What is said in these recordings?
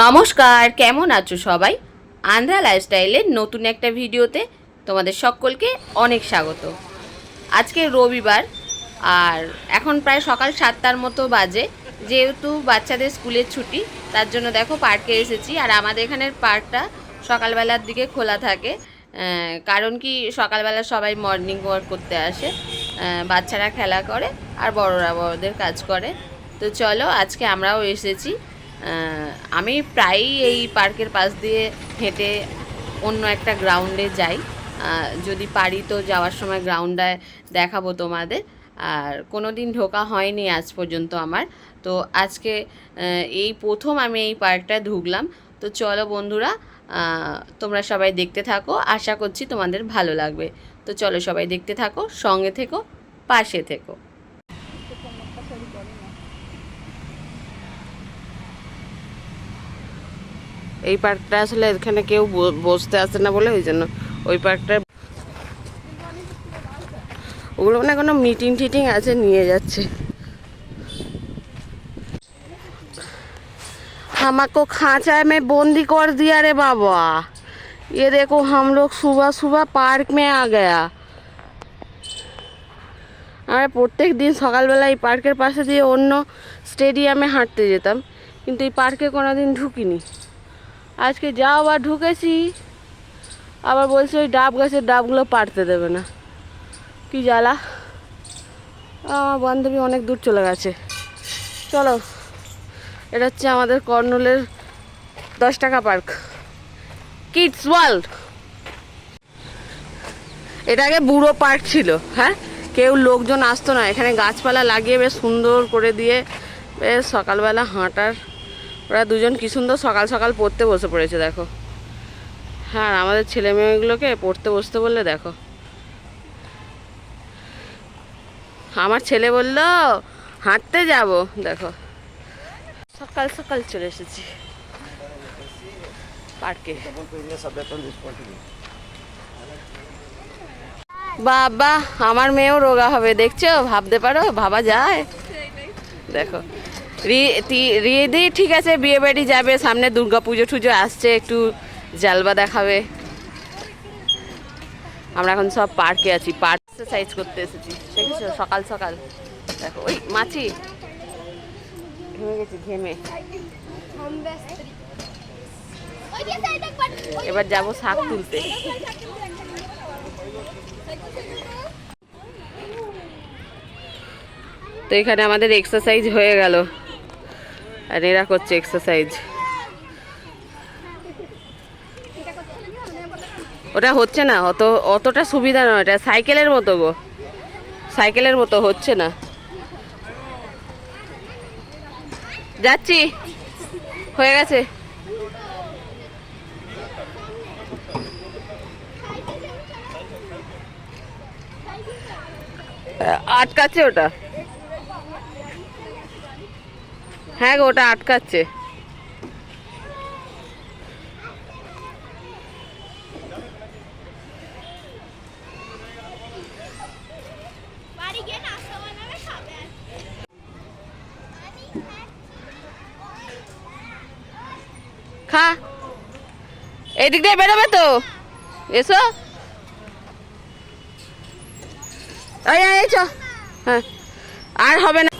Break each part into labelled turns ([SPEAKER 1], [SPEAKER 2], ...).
[SPEAKER 1] নমস্কার, কেমন আছো সবাই? আন্ধ্রা লাইফস্টাইলের নতুন একটা ভিডিওতে তোমাদের সকলকে অনেক স্বাগত। আজকে রবিবার, আর এখন প্রায় সকাল সাতটার মতো বাজে। যেহেতু বাচ্চাদের স্কুলের ছুটি, তার জন্য দেখো পার্কে এসেছি। আর আমাদের এখানের পার্কটা সকালবেলার দিকে খোলা থাকে। কারণ কি, সকালবেলা সবাই মর্নিং ওয়াক করতে আসে। বাচ্চারা খেলা করে আর বড়রা বড়দের কাজ করে। তো চলো, আজকে আমরাও এসেছি। আমি প্রায়ই এই পার্কের পাশ দিয়ে হেঁটে অন্য একটা গ্রাউন্ডে যাই। যদি পারি তো যাওয়ার সময় গ্রাউন্ডে দেখাবো তোমাদের। আর কোনো দিন ঢোকা হয়নি আজ পর্যন্ত আমার। তো আজকে এই প্রথম আমি এই পার্কটায় ঢুকলাম। তো চলো বন্ধুরা তোমরা সবাই দেখতে থাকো। আশা করছি তোমাদের ভালো লাগবে। তো চলো সবাই দেখতে থাকো, সঙ্গে থেকো, পাশে থেকো। এই পার্কটা আসলে এখানে কেউ ব- বসতে আসে না বলে ওই জন্য ওই পার্কটা ওগুলো মানে কোনো মিটিং টিটিং আছে নিয়ে যাচ্ছে हमको खांचा में बंदी कर दिया रे बाबा ये देखो हम लोग सुबह सुबह पार्क में आ गया আমরা প্রত্যেক দিন সকালবেলা এই পার্কের পাশে দিয়ে অন্য স্টেডিয়ামে হাঁটতে যেতাম কিন্তু এই পার্কে কোনো দিন ঢুকিনি আজকে যা আবার ঢুকেছি, আবার বলছে ওই ডাব গাছের ডাবগুলো পারতে দেবে না। কি জ্বালা। আমার বান্ধবী অনেক দূর চলে গেছে। চলো, এটা হচ্ছে আমাদের কর্নলের দশ টাকা পার্ক। কিডস ওয়ার্ল্ড এটা আগে বুড়ো পার্ক ছিল হ্যাঁ? কেউ লোকজন আসতো না, এখানে গাছপালা লাগিয়ে বেশ সুন্দর করে দিয়ে বেশ সকালবেলা হাঁটার ওরা দুজন কি সুন্দর সকাল সকাল পড়তে বসে পড়েছে, দেখো। হ্যাঁ আমাদের ছেলে মেয়েগুলোকে পড়তে বসতে বললে দেখো। আমার ছেলে বলল, হাঁটতে যাব। দেখো। সকাল সকাল চলে এসেছি। পার্কে। বাবা, আমার মেয়েও রোগা হবে, দেখছ? ভাবতে পারো? ভাবা যায়। দেখো। রিদি ঠিক আছে, বিয়ে বাড়ি যাবে, সামনে দুর্গা পুজো টুজো আসছে, একটু জালবা দেখাবে। আমরা এখন সব পার্কে আছি, পার্ক এক্সারসাইজ করতে এসেছি, দেখেছ? সকাল সকাল। দেখো, ওই মাছি। ঘেমে গেছি, ঘেমে। এবার যাব শাক তুলতে। তো এখানে আমাদের এক্সারসাইজ হয়ে গেল। আর এরা করছে এক্সারসাইজ ওটা হচ্ছে না, অত, অতটা সুবিধা নয়, এটা সাইকেলের মতো গো। সাইকেলের মতো হচ্ছে না। যাচ্ছি, হয়ে গেছে। আটকাচ্ছে ওটা। হ্যাঁ গো ওটা আটকাচ্ছে। খা। এদিক দিয়ে বেরোবে তো। এসো। এই চ। হ্যাঁ। আর হবে না।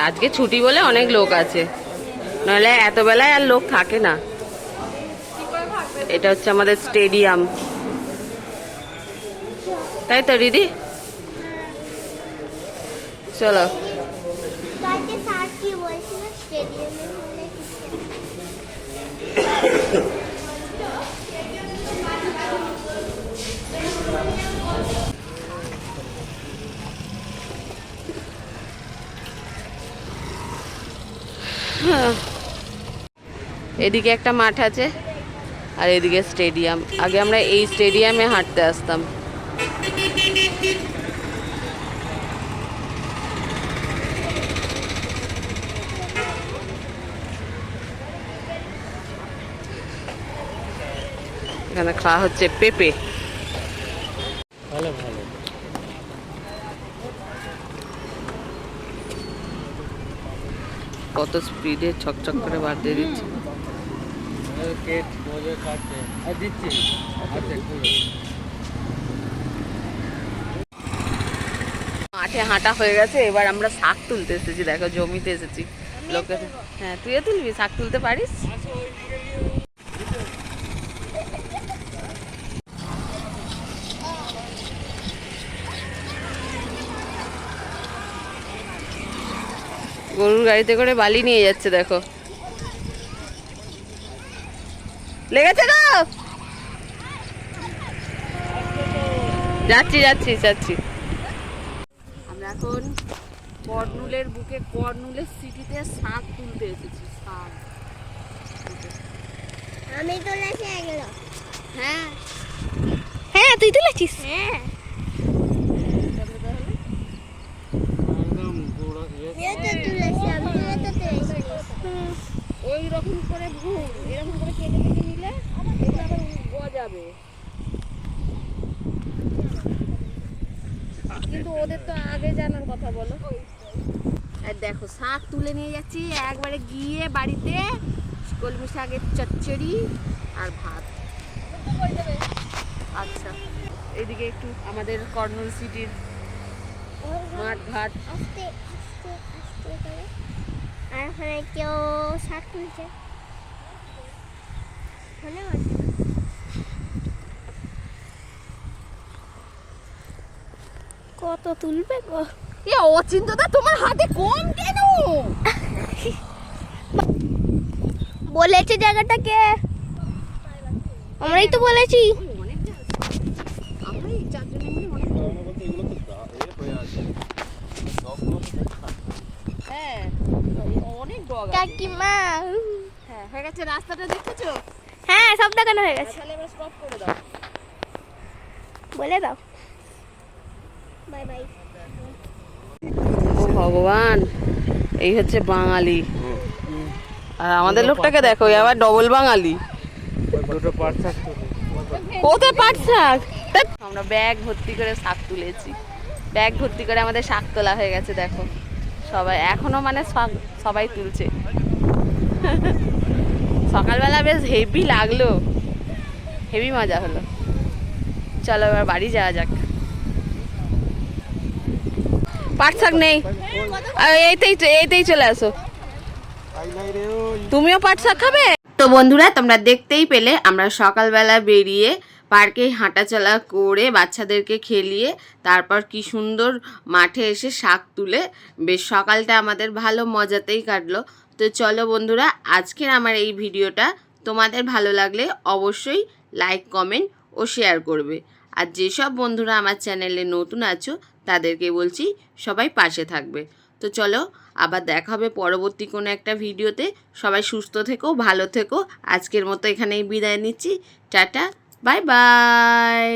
[SPEAKER 1] আজকে ছুটি বলে অনেক লোক আছে নাহলে এত বেলায় আর লোক থাকে না এটা হচ্ছে আমাদের স্টেডিয়াম তাই তো দিদি চলো
[SPEAKER 2] স্টেডিয়ামে
[SPEAKER 1] এদিকে একটা মাঠ আছে আর এদিকে স্টেডিয়াম। আগে আমরা এই স্টেডিয়ামে হাঁটতে আসতাম। এখানে খাওয়া হচ্ছে পেঁপে। কত স্পিডে ছকছক করে বার দিয়ে দিচ্ছে। মাঠে হাঁটা হয়ে গেছে, এবার আমরা শাক তুলতে এসেছি। দেখো, জমিতে এসেছি। লোকের হ্যাঁ তুইও তুলবি? শাক তুলতে পারিস? গরুর গাড়িতে করে বালি নিয়ে যাচ্ছে দেখো। লেগেছে গো যাচ্ছি যাচ্ছি যাচ্ছি। আমরা এখন কর্নুলের বুকে কর্নুলের সিটিতে শাক তুলতে এসেছি শাক
[SPEAKER 2] আমি তুলেছি এগুলো।
[SPEAKER 1] হ্যাঁ।
[SPEAKER 2] হ্যাঁ তুই তুলেছিস? হ্যাঁ।
[SPEAKER 3] একদম পুরো ইয়ে
[SPEAKER 2] আমিও তো তুলেছি আমিও তো তুলেছি
[SPEAKER 1] ওই রকম এরকম করে কেটে কেটে নিলে এগুলো আবার গজাবে কিন্তু ওদের তো আগে জানার কথা বলো। আর দেখো শাক তুলে নিয়ে যাচ্ছি একবারে গিয়ে বাড়িতে কলমি শাকের চচ্চড়ি আর ভাত। আচ্ছা এদিকে একটু আমাদের কর্নুল সিটির মাঠ ঘাট।
[SPEAKER 2] আর ওখানে কেউ শাক তুলছে। কত তুলবে গো?
[SPEAKER 1] এ অচিন্ততা তোমার হাতে কম কেন?
[SPEAKER 2] বলেছে জায়গাটাকে আমরাই তো বলেছি।
[SPEAKER 1] হ্যাঁ
[SPEAKER 2] কাকিমা।
[SPEAKER 1] হ্যাঁ হয়ে গেছে রাস্তাটা দেখতেছো
[SPEAKER 2] সব দেখানো হয়ে গেছে।
[SPEAKER 1] তাহলে এবার স্টপ করে দাও।
[SPEAKER 2] বলে দাও। বাই বাই
[SPEAKER 1] ও ভগবান এই হচ্ছে বাঙালি। আর আমাদের লোকটাকে দেখো আবার ডবল বাঙালি। কোথায় পাট শাক আমরা ব্যাগ ভর্তি করে শাক তুলেছি। ব্যাগ ভর্তি করে আমাদের শাক তোলা হয়ে গেছে দেখো। সবাই এখনও মানে সব- সবাই তুলছে। সকালবেলা বেশ হেভি লাগল। হেভি মজা হলো। চলো এবার বাড়ি যাওয়া যাক। পাটশাক নেই। এইতেই এইতেই চলে আসো। তুমিও পাটশাক খাবে? তো বন্ধুরা, তোমরা দেখতেই পেলে, আমরা সকালবেলা বেরিয়ে পার্কে হাঁটাচলা করে বাচ্চাদেরকে খেলিয়ে তারপর কি সুন্দর মাঠে এসে শাক তুলে, বেশ সকালটা আমাদের ভালো মজাতেই কাটলো। তো চলো বন্ধুরা, আজকের আমার এই ভিডিওটা তোমাদের ভালো লাগলে অবশ্যই লাইক কমেন্ট ও শেয়ার করবে। আর যেসব বন্ধুরা আমার চ্যানেলে নতুন আছো, তাদেরকে বলছি সবাই পাশে থাকবে। তো চলো, আবার দেখা হবে পরবর্তী কোনো একটা ভিডিওতে। সবাই সুস্থ থেকো, ভালো থেকো। আজকের মতো এখানেই বিদায় নিচ্ছি। Tata bye bye